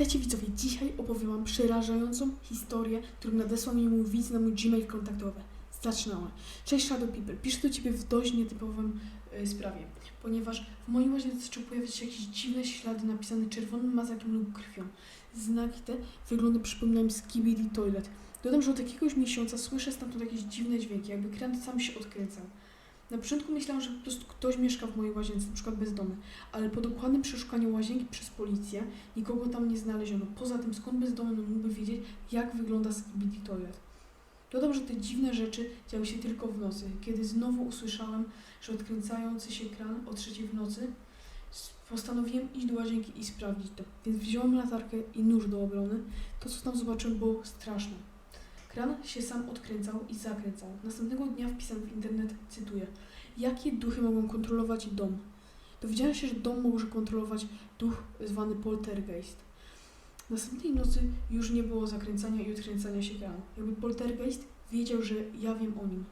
Witajcie widzowie, dzisiaj opowiem wam przerażającą historię, którą nadesłał mi mój widz na mój Gmail kontaktowy. Zaczynamy. Cześć Shadow People, piszę do Ciebie w dość nietypowym e, sprawie, ponieważ w moim łazience zaczęły pojawiać się jakieś dziwne ślady napisane czerwonym mazakiem lub krwią. Znaki te wyglądy przypominają Skibidi Toilet. Dodam, że od jakiegoś miesiąca słyszę stamtąd jakieś dziwne dźwięki, jakby kran sam się odkręcał. Na początku myślałam, że po prostu ktoś mieszka w mojej łazience, na przykład bezdomny, ale po dokładnym przeszukaniu łazienki przez policję nikogo tam nie znaleziono. Poza tym, skąd bezdomny mógłby wiedzieć, jak wygląda Skibidi Toilet? Dodam, że te dziwne rzeczy działy się tylko w nocy, kiedy znowu usłyszałem, że odkręcający się kran o trzeciej w nocy, postanowiłem iść do łazienki i sprawdzić to. Więc wziąłem latarkę i nóż do obrony. To, co tam zobaczyłem, było straszne. Kran się sam odkręcał i zakręcał. Następnego dnia wpisałem w internet, cytuję, jakie duchy mogą kontrolować dom? Dowiedziałem się, że dom może kontrolować duch zwany poltergeist. Następnej nocy już nie było zakręcania i odkręcania się kranu. Jakby poltergeist wiedział, że ja wiem o nim.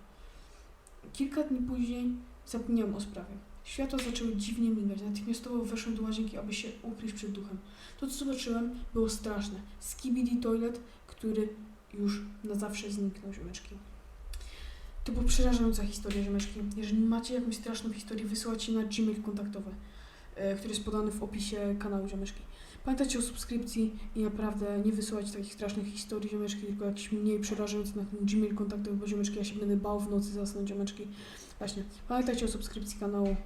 Kilka dni później zapomniałem o sprawie. Światła zaczęły dziwnie migać. Natychmiastowo weszłem do łazienki, aby się ukryć przed duchem. To, co zobaczyłem, było straszne. Skibidi Toilet, który już na zawsze zniknął, ziomeczki. To była przerażająca historia, ziomeczki. Jeżeli macie jakąś straszną historię, wysyłajcie na Gmail kontaktowy, e, który jest podany w opisie kanału, ziomeczki. Pamiętajcie o subskrypcji i naprawdę nie wysyłajcie takich strasznych historii, ziomeczki, tylko jakieś mniej przerażające na ten Gmail kontaktowy, bo ziomeczki, ja się będę bał w nocy zasnąć, ziomeczki. Właśnie, pamiętajcie o subskrypcji kanału